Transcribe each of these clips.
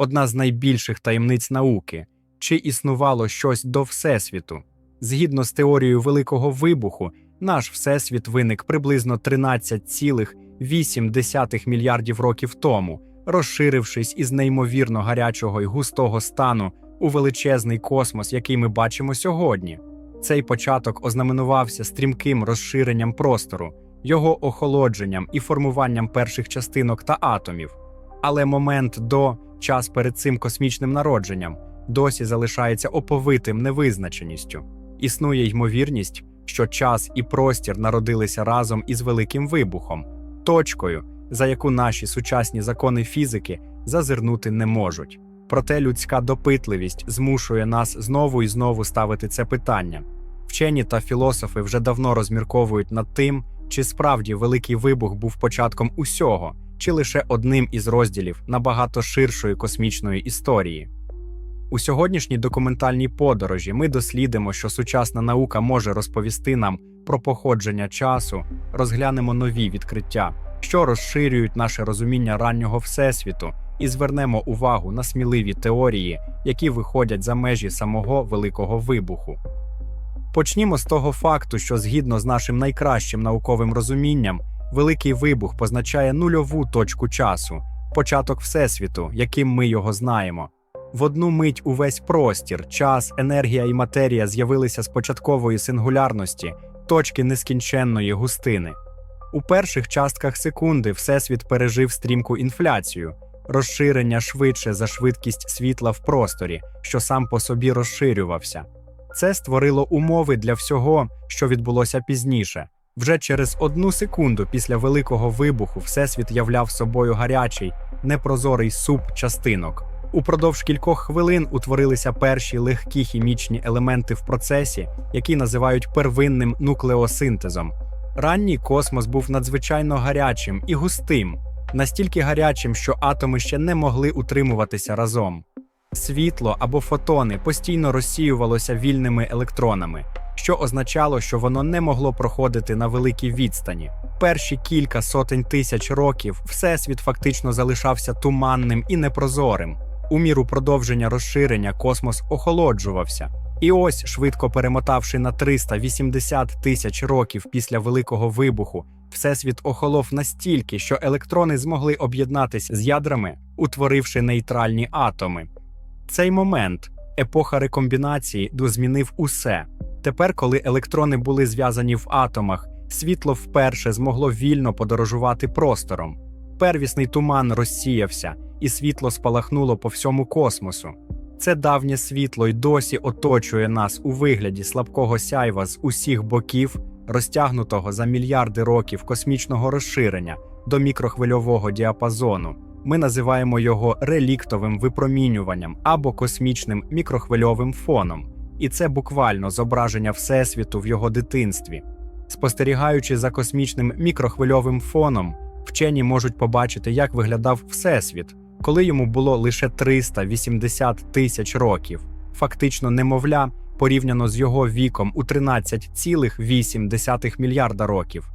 одна з найбільших таємниць науки, чи існувало щось до Всесвіту. Згідно з теорією Великого вибуху, наш Всесвіт виник приблизно 13,8 мільярдів років тому, розширившись із неймовірно гарячого й густого стану у величезний космос, який ми бачимо сьогодні. Цей початок ознаменувався стрімким розширенням простору, його охолодженням і формуванням перших частинок та атомів. Але момент до час перед цим космічним народженням досі залишається оповитим невизначеністю. Існує ймовірність, що час і простір народилися разом із великим вибухом, точкою, за яку наші сучасні закони фізики зазирнути не можуть. Проте людська допитливість змушує нас знову і знову ставити це питання. Вчені та філософи вже давно розмірковують над тим, чи справді великий вибух був початком усього, чи лише одним із розділів набагато ширшої космічної історії. У сьогоднішній документальній подорожі ми дослідимо, що сучасна наука може розповісти нам про походження часу, розглянемо нові відкриття, що розширюють наше розуміння раннього всесвіту, і звернемо увагу на сміливі теорії, які виходять за межі самого великого вибуху. Почнімо з того факту, що згідно з нашим найкращим науковим розумінням, великий вибух позначає нульову точку часу, початок всесвіту, яким ми його знаємо. В одну мить увесь простір, час, енергія і матерія з'явилися з початкової сингулярності, точки нескінченної густини. У перших частках секунди Всесвіт пережив стрімку інфляцію, розширення швидше за швидкість світла в просторі, що сам по собі розширювався. Це створило умови для всього, що відбулося пізніше. Вже через одну секунду після великого вибуху Всесвіт являв собою гарячий, непрозорий суп частинок. Упродовж кількох хвилин утворилися перші легкі хімічні елементи в процесі, які називають первинним нуклеосинтезом. Ранній космос був надзвичайно гарячим і густим, настільки гарячим, що атоми ще не могли утримуватися разом. Світло або фотони постійно розсіювалося вільними електронами, що означало, що воно не могло проходити на великій відстані. Перші кілька сотень тисяч років всесвіт фактично залишався туманним і непрозорим. У міру продовження розширення космос охолоджувався. І ось, швидко перемотавши на 380 тисяч років після Великого вибуху, всесвіт охолов настільки, що електрони змогли об'єднатися з ядрами, утворивши нейтральні атоми. Цей момент, епоха рекомбінації, змінив усе. Тепер, коли електрони були зв'язані в атомах, світло вперше змогло вільно подорожувати простором. Первісний туман розсіявся, і світло спалахнуло по всьому космосу. Це давнє світло й досі оточує нас у вигляді слабкого сяйва з усіх боків, розтягнутого за мільярди років космічного розширення до мікрохвильового діапазону. Ми називаємо його реліктовим випромінюванням або космічним мікрохвильовим фоном, і це буквально зображення Всесвіту в його дитинстві. Спостерігаючи за космічним мікрохвильовим фоном, вчені можуть побачити, як виглядав Всесвіт, коли йому було лише 380 тисяч років, фактично немовля порівняно з його віком у 13,8 мільярда років.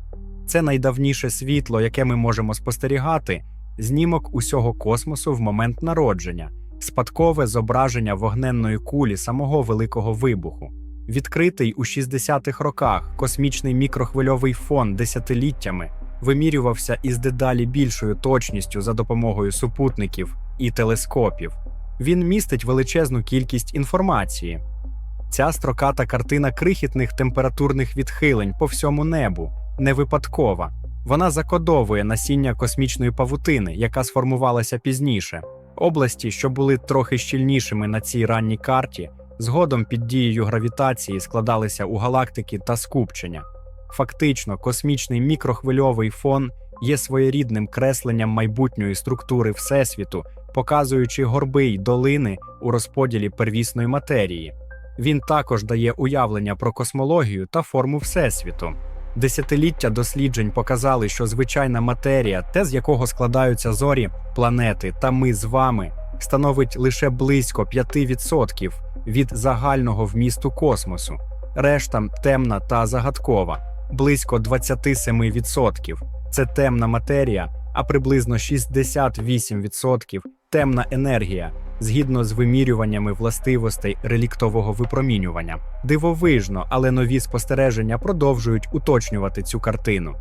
Це найдавніше світло, яке ми можемо спостерігати, знімок усього космосу в момент народження, спадкове зображення вогненної кулі самого великого вибуху. Відкритий у 60-х роках космічний мікрохвильовий фон десятиліттями вимірювався із дедалі більшою точністю за допомогою супутників і телескопів. Він містить величезну кількість інформації. Ця строката картина крихітних температурних відхилень по всьому небу не випадкова. Вона закодовує насіння космічної павутини, яка сформувалася пізніше. Області, що були трохи щільнішими на цій ранній карті, згодом під дією гравітації складалися у галактики та скупчення. Фактично, космічний мікрохвильовий фон є своєрідним кресленням майбутньої структури Всесвіту, показуючи горби й долини у розподілі первісної матерії. Він також дає уявлення про космологію та форму Всесвіту. Десятиліття досліджень показали, що звичайна матерія, те, з якого складаються зорі, планети та ми з вами, становить лише близько 5% від загального вмісту космосу. Решта темна та загадкова, близько 27%. Це темна матерія, а приблизно 68% темна енергія, згідно з вимірюваннями властивостей реліктового випромінювання. Дивовижно, але нові спостереження продовжують уточнювати цю картину.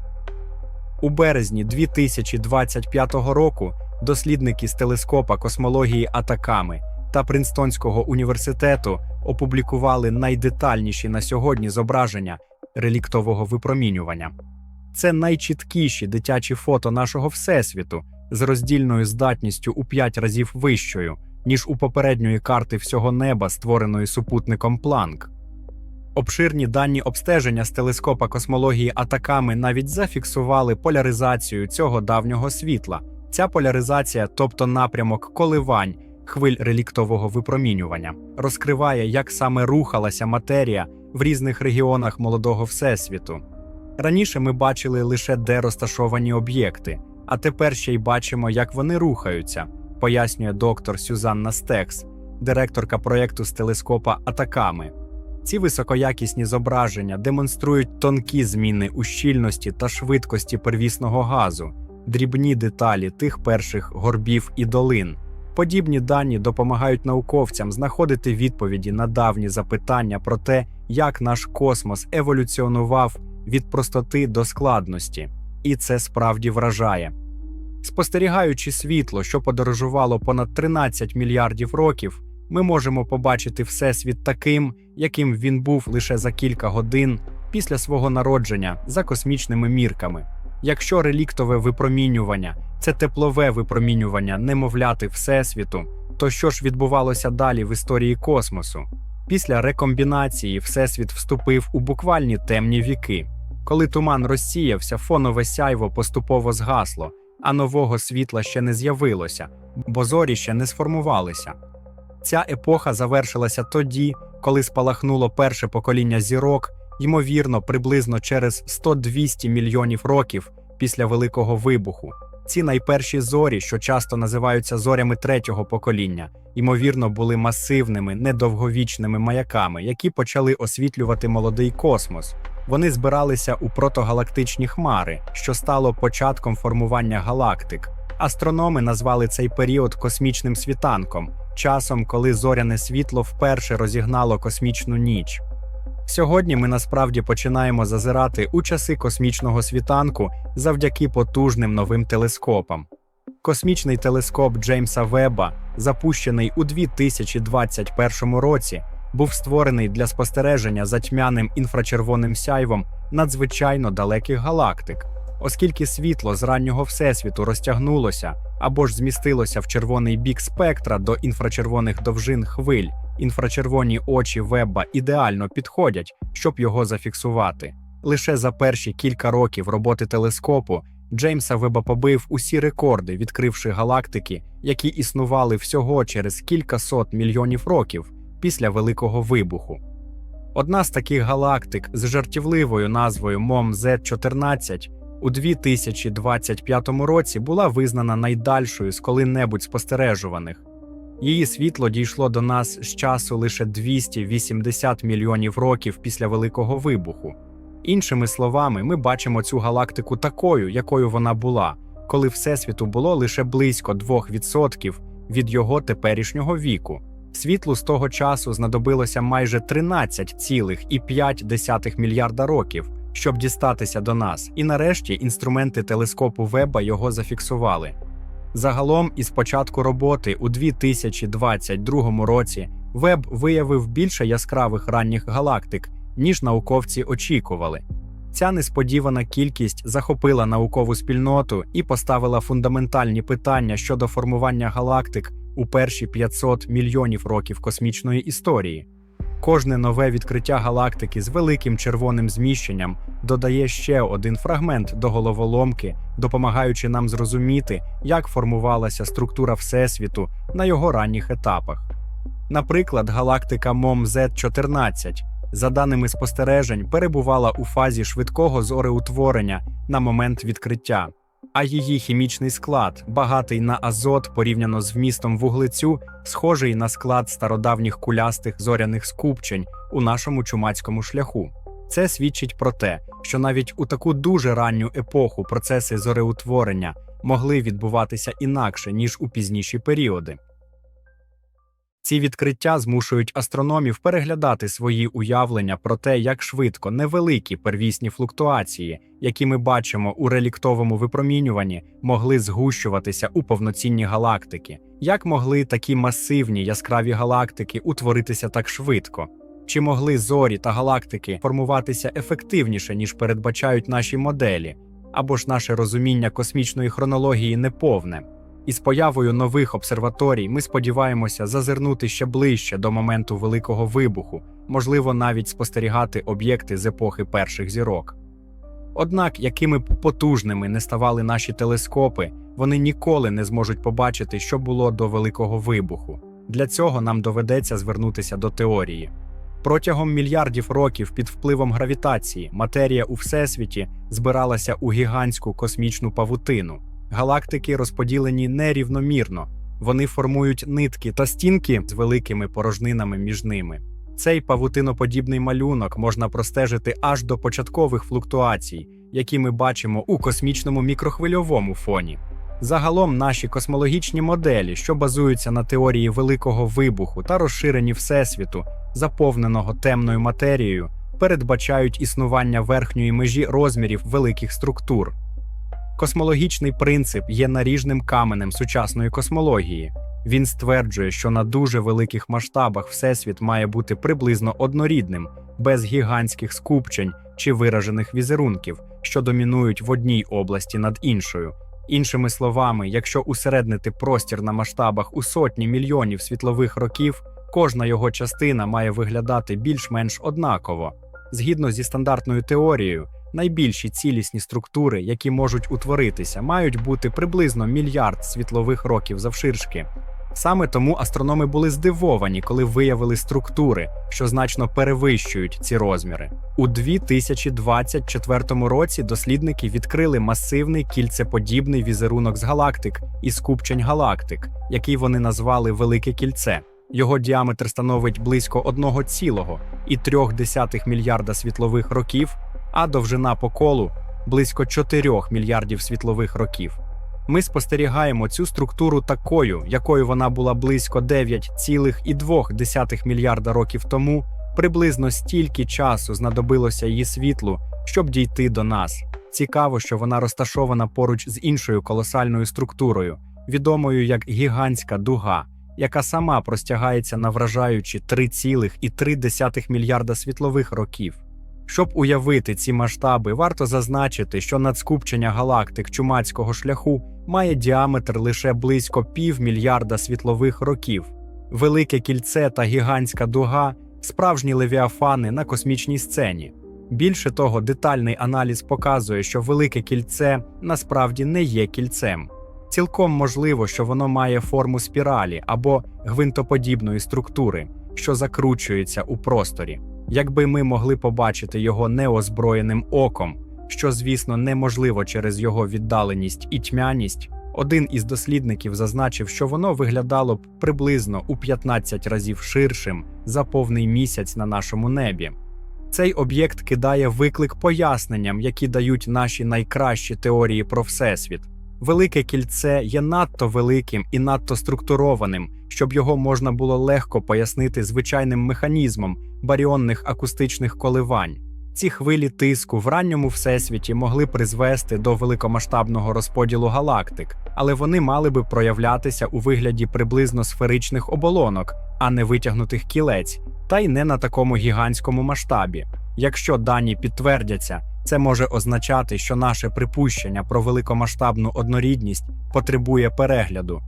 У березні 2025 року дослідники з телескопа космології Атаками та Принстонського університету опублікували найдетальніші на сьогодні зображення реліктового випромінювання. Це найчіткіші дитячі фото нашого Всесвіту з роздільною здатністю у 5 разів вищою, ніж у попередньої карти всього неба, створеної супутником Планк. Обширні дані обстеження з телескопа космології Атаками навіть зафіксували поляризацію цього давнього світла. Ця поляризація, тобто напрямок коливань хвиль реліктового випромінювання, розкриває, як саме рухалася матерія в різних регіонах молодого Всесвіту. Раніше ми бачили лише де розташовані об'єкти, а тепер ще й бачимо, як вони рухаються, пояснює доктор Сюзанна Стекс, директорка проєкту з телескопа Атаками. Ці високоякісні зображення демонструють тонкі зміни у щільності та швидкості первісного газу, дрібні деталі тих перших горбів і долин. Подібні дані допомагають науковцям знаходити відповіді на давні запитання про те, як наш космос еволюціонував від простоти до складності, і це справді вражає. Спостерігаючи світло, що подорожувало понад 13 мільярдів років, ми можемо побачити Всесвіт таким, яким він був лише за кілька годин після свого народження за космічними мірками. Якщо реліктове випромінювання це теплове випромінювання немовляти Всесвіту, то що ж відбувалося далі в історії космосу? Після рекомбінації Всесвіт вступив у буквальні темні віки. Коли туман розсіявся, фонове сяйво поступово згасло, а нового світла ще не з'явилося, бо зорі ще не сформувалися. Ця епоха завершилася тоді, коли спалахнуло перше покоління зірок, ймовірно, приблизно через 100-200 мільйонів років після Великого вибуху. Ці найперші зорі, що часто називаються зорями третього покоління, ймовірно, були масивними, недовговічними маяками, які почали освітлювати молодий космос. Вони збиралися у протогалактичні хмари, що стало початком формування галактик. Астрономи назвали цей період космічним світанком, часом, коли зоряне світло вперше розігнало космічну ніч. Сьогодні ми насправді починаємо зазирати у часи космічного світанку завдяки потужним новим телескопам. Космічний телескоп Джеймса Веба, запущений у 2021 році, був створений для спостереження за тьмяним інфрачервоним сяйвом надзвичайно далеких галактик. Оскільки світло з раннього всесвіту розтягнулося або ж змістилося в червоний бік спектра до інфрачервоних довжин хвиль, інфрачервоні очі Вебба ідеально підходять, щоб його зафіксувати. Лише за перші кілька років роботи телескопу Джеймса Веба побив усі рекорди, відкривши галактики, які існували всього через кількасот мільйонів років після Великого вибуху. Одна з таких галактик з жартівливою назвою мом Z14 у 2025 році була визнана найдальшою з коли-небудь спостережуваних. Її світло дійшло до нас з часу лише 280 мільйонів років після Великого вибуху. Іншими словами, ми бачимо цю галактику такою, якою вона була, коли Всесвіту було лише близько 2% від його теперішнього віку. Світлу з того часу знадобилося майже 13,5 мільярда років, щоб дістатися до нас, і нарешті інструменти телескопу Веба його зафіксували. Загалом, із початку роботи у 2022 році Веб виявив більше яскравих ранніх галактик, ніж науковці очікували. Ця несподівана кількість захопила наукову спільноту і поставила фундаментальні питання щодо формування галактик у перші 500 мільйонів років космічної історії. Кожне нове відкриття галактики з великим червоним зміщенням додає ще один фрагмент до головоломки, допомагаючи нам зрозуміти, як формувалася структура Всесвіту на його ранніх етапах. Наприклад, галактика мом Z14, за даними спостережень, перебувала у фазі швидкого зореутворення на момент відкриття, а її хімічний склад, багатий на азот порівняно з вмістом вуглецю, схожий на склад стародавніх кулястих зоряних скупчень у нашому чумацькому шляху. Це свідчить про те, що навіть у таку дуже ранню епоху процеси зореутворення, могли відбуватися інакше, ніж у пізніші періоди. Ці відкриття змушують астрономів переглядати свої уявлення про те, як швидко невеликі первісні флуктуації, які ми бачимо у реліктовому випромінюванні, могли згущуватися у повноцінні галактики, як могли такі масивні яскраві галактики утворитися так швидко. Чи могли зорі та галактики формуватися ефективніше, ніж передбачають наші моделі, або ж наше розуміння космічної хронології неповне? Із появою нових обсерваторій ми сподіваємося зазирнути ще ближче до моменту Великого вибуху, можливо, навіть спостерігати об'єкти з епохи перших зірок. Однак, якими б потужними не ставали наші телескопи, вони ніколи не зможуть побачити, що було до Великого вибуху. Для цього нам доведеться звернутися до теорії. Протягом мільярдів років під впливом гравітації матерія у всесвіті збиралася у гігантську космічну павутину. Галактики розподілені нерівномірно, вони формують нитки та стінки з великими порожнинами між ними. Цей павутиноподібний малюнок можна простежити аж до початкових флуктуацій, які ми бачимо у космічному мікрохвильовому фоні. Загалом наші космологічні моделі, що базуються на теорії великого вибуху та розширенні всесвіту, заповненого темною матерією, передбачають існування верхньої межі розмірів великих структур. Космологічний принцип є наріжним каменем сучасної космології. Він стверджує, що на дуже великих масштабах всесвіт має бути приблизно однорідним, без гігантських скупчень чи виражених візерунків, що домінують в одній області над іншою. Іншими словами, якщо усереднити простір на масштабах у сотні мільйонів світлових років, кожна його частина має виглядати більш-менш однаково. Згідно зі стандартною теорією, найбільші цілісні структури, які можуть утворитися, мають бути приблизно мільярд світлових років завширшки. Саме тому астрономи були здивовані, коли виявили структури, що значно перевищують ці розміри. У 2024 році дослідники відкрили масивний кільцеподібний візерунок з галактик і скупчень галактик, який вони назвали Велике кільце. Його діаметр становить близько 1,3 мільярда світлових років, а довжина по колу близько 4 мільярдів світлових років. Ми спостерігаємо цю структуру такою, якою вона була близько 9,2 мільярда років тому. Приблизно стільки часу знадобилося її світлу, щоб дійти до нас. Цікаво, що вона розташована поруч з іншою колосальною структурою, відомою як гігантська дуга, яка сама простягається на вражаючі 3,3 мільярда світлових років. Щоб уявити ці масштаби, варто зазначити, що надскупчення галактик чумацького шляху має діаметр лише близько півмільярда світлових років. Велике кільце та гігантська дуга справжні левіафани на космічній сцені. Більше того, детальний аналіз показує, що велике кільце насправді не є кільцем. Цілком можливо, що воно має форму спіралі або гвинтоподібної структури, що закручується у просторі. Якби ми могли побачити його неозброєним оком, що, звісно, неможливо через його віддаленість і тьмяність, один із дослідників зазначив, що воно виглядало б приблизно у 15 разів ширшим за повний місяць на нашому небі. Цей об'єкт кидає виклик поясненням, які дають наші найкращі теорії про всесвіт. Велике кільце є надто великим і надто структурованим, щоб його можна було легко пояснити звичайним механізмом баріонних акустичних коливань. Ці хвилі тиску в ранньому всесвіті могли призвести до великомасштабного розподілу галактик, але вони мали би проявлятися у вигляді приблизно сферичних оболонок, а не витягнутих кілець, та й не на такому гігантському масштабі. Якщо дані підтвердяться, це може означати, що наше припущення про великомасштабну однорідність потребує перегляду.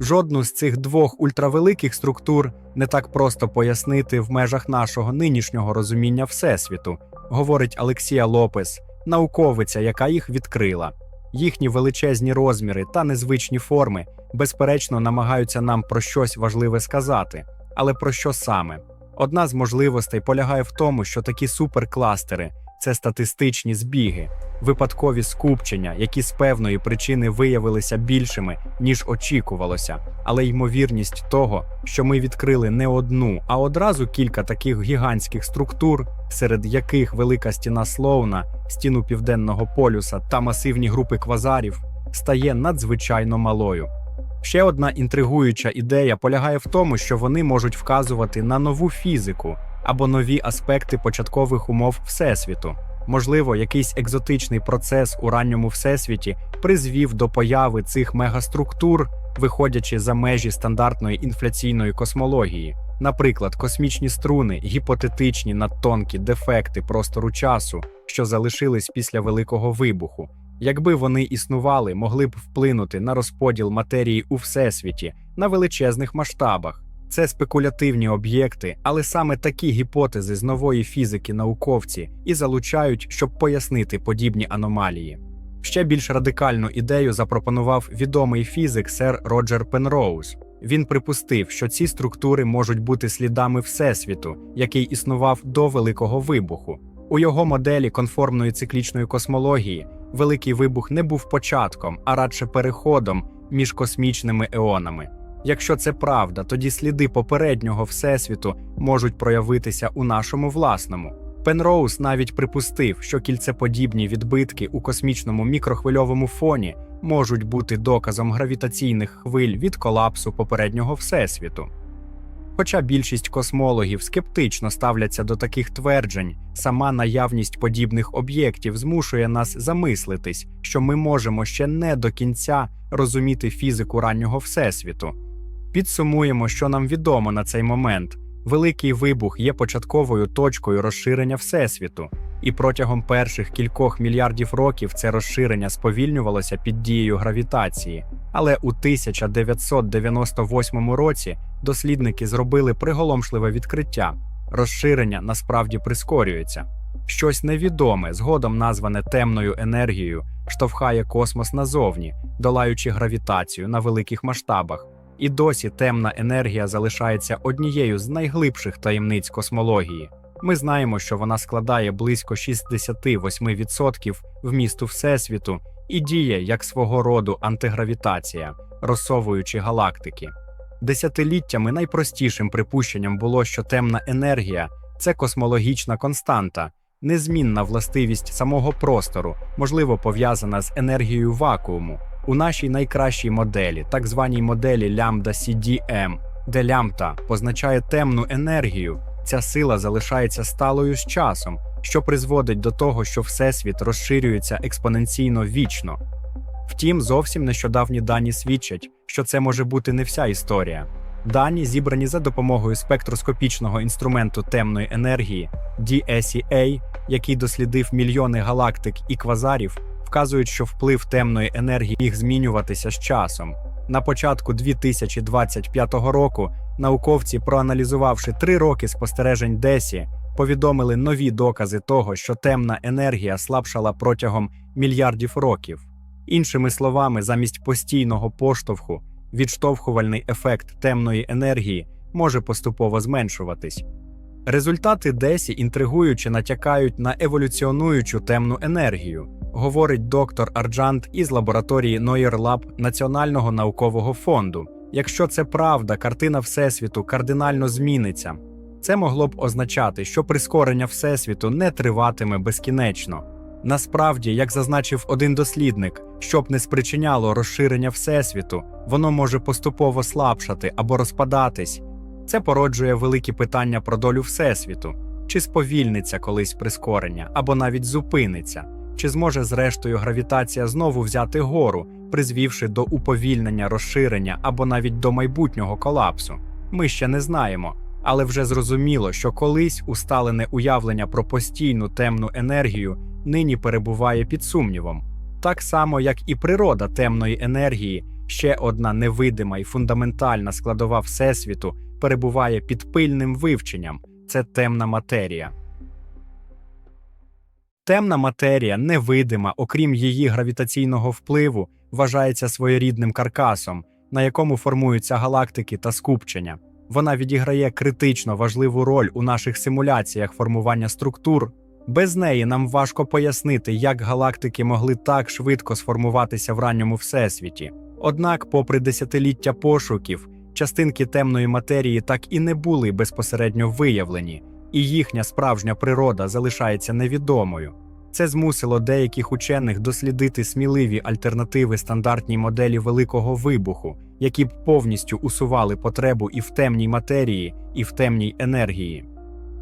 Жодну з цих двох ультравеликих структур не так просто пояснити в межах нашого нинішнього розуміння Всесвіту, говорить Алексія Лопес, науковиця, яка їх відкрила. Їхні величезні розміри та незвичні форми, безперечно, намагаються нам про щось важливе сказати, але про що саме? Одна з можливостей полягає в тому, що такі суперкластери це статистичні збіги, випадкові скупчення, які з певної причини виявилися більшими, ніж очікувалося. Але ймовірність того, що ми відкрили не одну, а одразу кілька таких гігантських структур, серед яких велика стіна Слоуна, стіну південного полюса та масивні групи квазарів, стає надзвичайно малою. Ще одна інтригуюча ідея полягає в тому, що вони можуть вказувати на нову фізику або нові аспекти початкових умов Всесвіту. Можливо, якийсь екзотичний процес у ранньому всесвіті призвів до появи цих мегаструктур, виходячи за межі стандартної інфляційної космології. Наприклад, космічні струни, гіпотетичні надтонкі дефекти простору часу, що залишились після Великого вибуху. Якби вони існували, могли б вплинути на розподіл матерії у всесвіті на величезних масштабах. Це спекулятивні об'єкти, але саме такі гіпотези з нової фізики науковці і залучають, щоб пояснити подібні аномалії. Ще більш радикальну ідею запропонував відомий фізик сер Роджер Пенроуз. Він припустив, що ці структури можуть бути слідами Всесвіту, який існував до Великого вибуху. У його моделі конформної циклічної космології Великий вибух не був початком, а радше переходом між космічними еонами. Якщо це правда, тоді сліди попереднього всесвіту можуть проявитися у нашому власному. Пенроуз навіть припустив, що кільцеподібні відбитки у космічному мікрохвильовому фоні можуть бути доказом гравітаційних хвиль від колапсу попереднього всесвіту. Хоча більшість космологів скептично ставляться до таких тверджень, сама наявність подібних об'єктів змушує нас замислитись, що ми можемо ще не до кінця розуміти фізику раннього всесвіту. Підсумуємо, що нам відомо на цей момент. Великий вибух є початковою точкою розширення Всесвіту, і протягом перших кількох мільярдів років це розширення сповільнювалося під дією гравітації. Але у 1998 році дослідники зробили приголомшливе відкриття: розширення насправді прискорюється. Щось невідоме, згодом назване темною енергією, штовхає космос назовні, долаючи гравітацію на великих масштабах. І досі темна енергія залишається однією з найглибших таємниць космології. Ми знаємо, що вона складає близько 68% вмісту Всесвіту і діє як свого роду антигравітація, розсовуючи галактики. Десятиліттями найпростішим припущенням було, що темна енергія це космологічна константа, незмінна властивість самого простору, можливо пов'язана з енергією вакууму. У нашій найкращій моделі, так званій моделі лямбда CDM, де лямбда позначає темну енергію, ця сила залишається сталою з часом, що призводить до того, що Всесвіт розширюється експоненційно вічно. Втім, зовсім нещодавні дані свідчать, що це може бути не вся історія. Дані, зібрані за допомогою спектроскопічного інструменту темної енергії DSEA, який дослідив мільйони галактик і квазарів, вказують, що вплив темної енергії міг змінюватися з часом. На початку 2025 року науковці, проаналізувавши три роки спостережень Десі, повідомили нові докази того, що темна енергія слабшала протягом мільярдів років. Іншими словами, замість постійного поштовху, відштовхувальний ефект темної енергії може поступово зменшуватись. Результати Десі інтригуючи натякають на еволюціонуючу темну енергію, говорить доктор Арджант із лабораторії Noyer Lab Національного наукового фонду. Якщо це правда, картина Всесвіту кардинально зміниться. Це могло б означати, що прискорення Всесвіту не триватиме безкінечно. Насправді, як зазначив один дослідник, щоб не спричиняло розширення Всесвіту, воно може поступово слабшати або розпадатись. Це породжує великі питання про долю Всесвіту, чи сповільниться колись прискорення, або навіть зупиниться, чи зможе зрештою гравітація знову взяти гору, призвівши до уповільнення розширення або навіть до майбутнього колапсу. Ми ще не знаємо, але вже зрозуміло, що колись усталене уявлення про постійну темну енергію нині перебуває під сумнівом. Так само, як і природа темної енергії, ще одна невидима і фундаментальна складова Всесвіту перебуває під пильним вивченням це темна матерія. Темна матерія невидима, окрім її гравітаційного впливу, вважається своєрідним каркасом, на якому формуються галактики та скупчення. Вона відіграє критично важливу роль у наших симуляціях формування структур. Без неї нам важко пояснити, як галактики могли так швидко сформуватися в ранньому всесвіті. Однак, попри десятиліття пошуків, частинки темної матерії так і не були безпосередньо виявлені, і їхня справжня природа залишається невідомою. Це змусило деяких учених дослідити сміливі альтернативи стандартній моделі великого вибуху, які б повністю усували потребу і в темній матерії, і в темній енергії.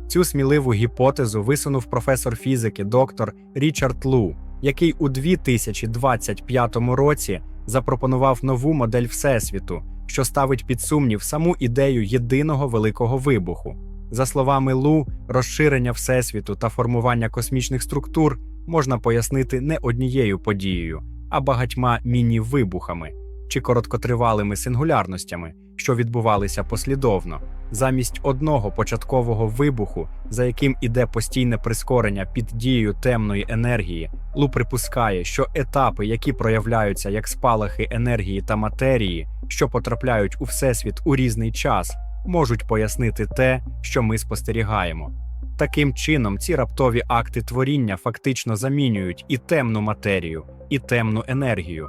Цю сміливу гіпотезу висунув професор фізики доктор Річард Лу, який у 2025 році запропонував нову модель Всесвіту, що ставить під сумнів саму ідею єдиного великого вибуху. За словами Лу, розширення Всесвіту та формування космічних структур можна пояснити не однією подією, а багатьма міні-вибухами чи короткотривалими сингулярностями, що відбувалися послідовно, замість одного початкового вибуху, за яким іде постійне прискорення під дією темної енергії. Лу припускає, що етапи, які проявляються як спалахи енергії та матерії, що потрапляють у всесвіт у різний час, можуть пояснити те, що ми спостерігаємо. Таким чином, ці раптові акти творіння фактично замінюють і темну матерію, і темну енергію.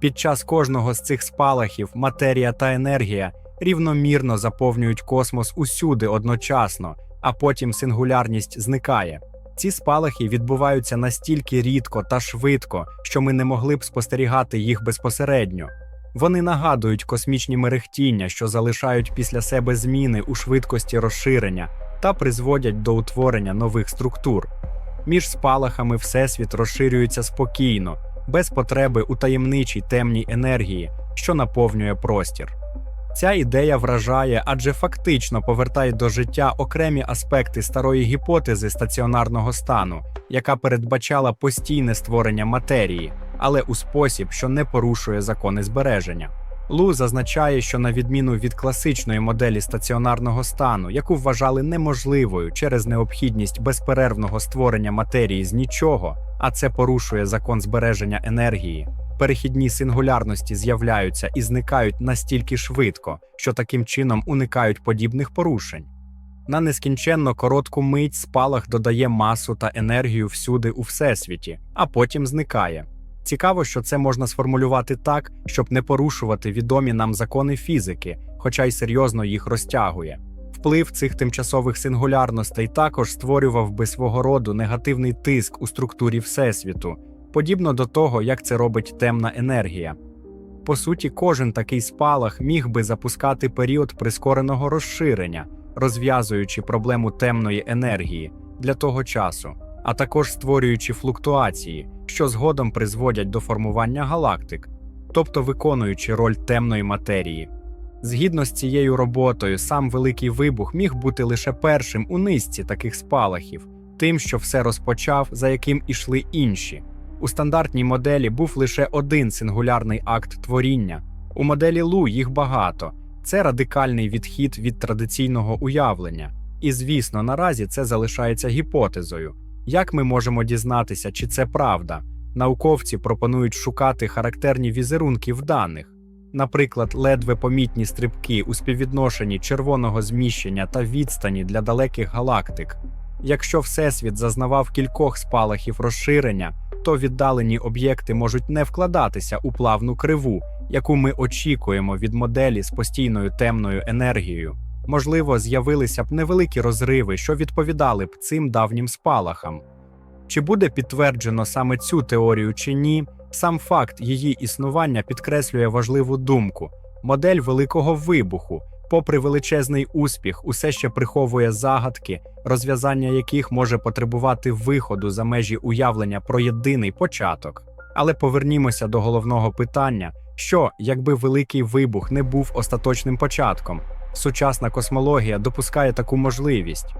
Під час кожного з цих спалахів матерія та енергія рівномірно заповнюють космос усюди одночасно, а потім сингулярність зникає. Ці спалахи відбуваються настільки рідко та швидко, що ми не могли б спостерігати їх безпосередньо. Вони нагадують космічні мерехтіння, що залишають після себе зміни у швидкості розширення та призводять до утворення нових структур. Між спалахами Всесвіт розширюється спокійно, без потреби у таємничій темній енергії, що наповнює простір. Ця ідея вражає, адже фактично повертає до життя окремі аспекти старої гіпотези стаціонарного стану, яка передбачала постійне створення матерії, але у спосіб, що не порушує закони збереження. Лу зазначає, що на відміну від класичної моделі стаціонарного стану, яку вважали неможливою через необхідність безперервного створення матерії з нічого, а це порушує закон збереження енергії. Перехідні сингулярності з'являються і зникають настільки швидко, що таким чином уникають подібних порушень. На нескінченно коротку мить спалах додає масу та енергію всюди у всесвіті, а потім зникає. Цікаво, що це можна сформулювати так, щоб не порушувати відомі нам закони фізики, хоча й серйозно їх розтягує. Вплив цих тимчасових сингулярностей також створював би свого роду негативний тиск у структурі Всесвіту, подібно до того, як це робить темна енергія. По суті, кожен такий спалах міг би запускати період прискореного розширення, розв'язуючи проблему темної енергії для того часу, а також створюючи флуктуації, що згодом призводять до формування галактик, тобто виконуючи роль темної матерії. Згідно з цією роботою, сам великий вибух міг бути лише першим у низці таких спалахів, тим, що все розпочав, за яким ішли інші. У стандартній моделі був лише один сингулярний акт творіння. У моделі Лу їх багато. Це радикальний відхід від традиційного уявлення. І, звісно, наразі це залишається гіпотезою. Як ми можемо дізнатися, чи це правда? Науковці пропонують шукати характерні візерунки в даних, наприклад, ледве помітні стрибки у співвідношенні червоного зміщення та відстані для далеких галактик. Якщо Всесвіт зазнавав кількох спалахів розширення, то віддалені об'єкти можуть не вкладатися у плавну криву, яку ми очікуємо від моделі з постійною темною енергією. Можливо, з'явилися б невеликі розриви, що відповідали б цим давнім спалахам. Чи буде підтверджено саме цю теорію чи ні, сам факт її існування підкреслює важливу думку. Модель великого вибуху, попри величезний успіх, усе ще приховує загадки, розв'язання яких може потребувати виходу за межі уявлення про єдиний початок. Але повернімося до головного питання: що, якби великий вибух не був остаточним початком? Сучасна космологія допускає таку можливість.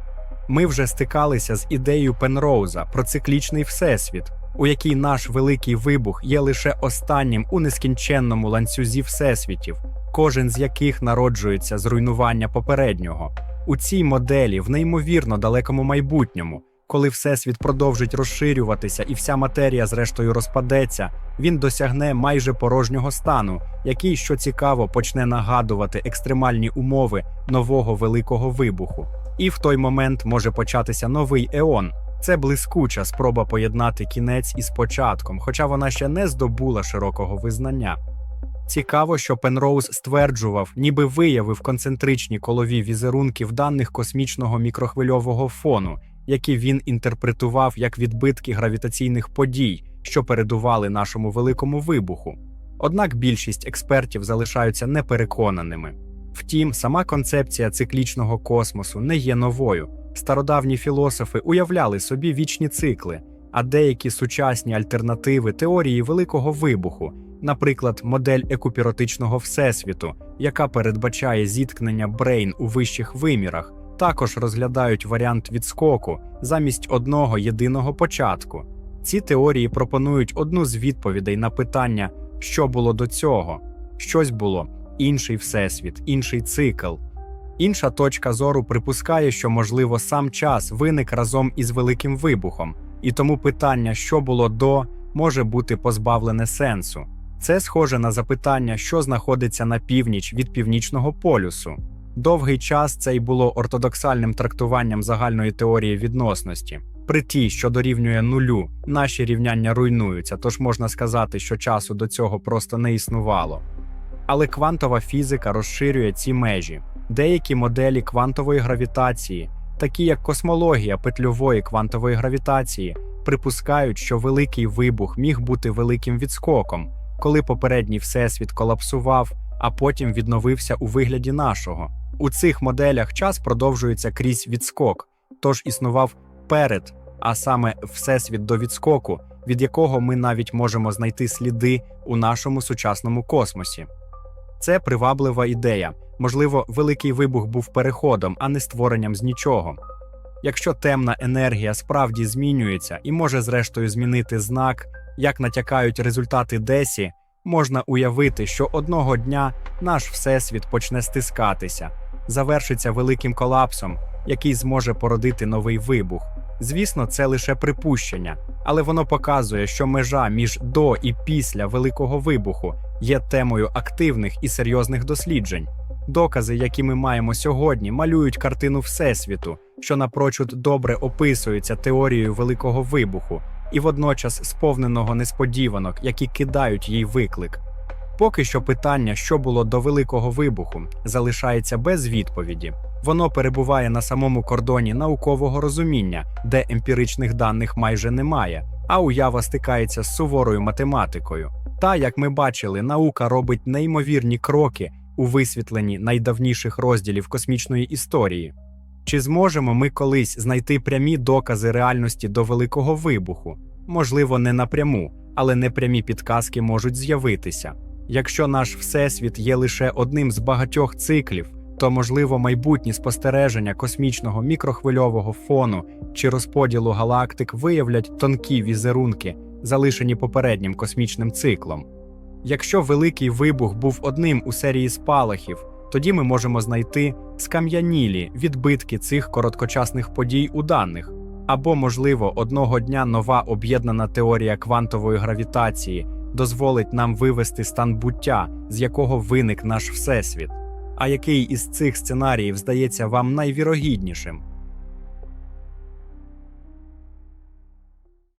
Ми вже стикалися з ідеєю Пенроуза про циклічний всесвіт, у якій наш великий вибух є лише останнім у нескінченному ланцюзі всесвітів, кожен з яких народжується з руйнування попереднього. У цій моделі в неймовірно далекому майбутньому, коли всесвіт продовжить розширюватися і вся матерія зрештою розпадеться, він досягне майже порожнього стану, який, що цікаво, почне нагадувати екстремальні умови нового великого вибуху. І в той момент може початися новий еон. Це блискуча спроба поєднати кінець із початком, хоча вона ще не здобула широкого визнання. Цікаво, що Пенроуз стверджував, ніби виявив концентричні колові візерунки в даних космічного мікрохвильового фону, які він інтерпретував як відбитки гравітаційних подій, що передували нашому великому вибуху. Однак більшість експертів залишаються непереконаними. Втім, сама концепція циклічного космосу не є новою. Стародавні філософи уявляли собі вічні цикли, а деякі сучасні альтернативи теорії великого вибуху, наприклад, модель екупіротичного всесвіту, яка передбачає зіткнення брейн у вищих вимірах, також розглядають варіант відскоку замість одного єдиного початку. Ці теорії пропонують одну з відповідей на питання, що було до цього, щось було, інший всесвіт, інший цикл. Інша точка зору припускає, що, можливо, сам час виник разом із великим вибухом, і тому питання, що було до, може бути позбавлене сенсу. Це схоже на запитання, що знаходиться на північ від північного полюсу. Довгий час це й було ортодоксальним трактуванням загальної теорії відносності. При тій, що дорівнює нулю, наші рівняння руйнуються, тож можна сказати, що часу до цього просто не існувало. Але квантова фізика розширює ці межі. Деякі моделі квантової гравітації, такі як космологія петльової квантової гравітації, припускають, що великий вибух міг бути великим відскоком, коли попередній всесвіт колапсував, а потім відновився у вигляді нашого. У цих моделях час продовжується крізь відскок, тож існував перед, а саме всесвіт до відскоку, від якого ми навіть можемо знайти сліди у нашому сучасному космосі. Це приваблива ідея. Можливо, великий вибух був переходом, а не створенням з нічого. Якщо темна енергія справді змінюється і може зрештою змінити знак, як натякають результати Десі, можна уявити, що одного дня наш всесвіт почне стискатися, завершиться великим колапсом, який зможе породити новий вибух. Звісно, це лише припущення, але воно показує, що межа між до і після великого вибуху є темою активних і серйозних досліджень. Докази, які ми маємо сьогодні, малюють картину Всесвіту, що напрочуд добре описується теорією великого вибуху, і водночас сповненого несподіванок, які кидають їй виклик. Поки що питання, що було до великого вибуху, залишається без відповіді. Воно перебуває на самому кордоні наукового розуміння, де емпіричних даних майже немає, а уява стикається з суворою математикою. Та, як ми бачили, наука робить неймовірні кроки у висвітленні найдавніших розділів космічної історії. Чи зможемо ми колись знайти прямі докази реальності до великого вибуху? Можливо, не напряму, але непрямі підказки можуть з'явитися. Якщо наш всесвіт є лише одним з багатьох циклів, то можливо майбутні спостереження космічного мікрохвильового фону чи розподілу галактик виявлять тонкі візерунки, залишені попереднім космічним циклом. Якщо великий вибух був одним у серії спалахів, тоді ми можемо знайти скам'янілі відбитки цих короткочасних подій у даних, або, можливо, одного дня нова об'єднана теорія квантової гравітації дозволить нам вивести стан буття, з якого виник наш всесвіт. А який із цих сценаріїв здається вам найвірогіднішим?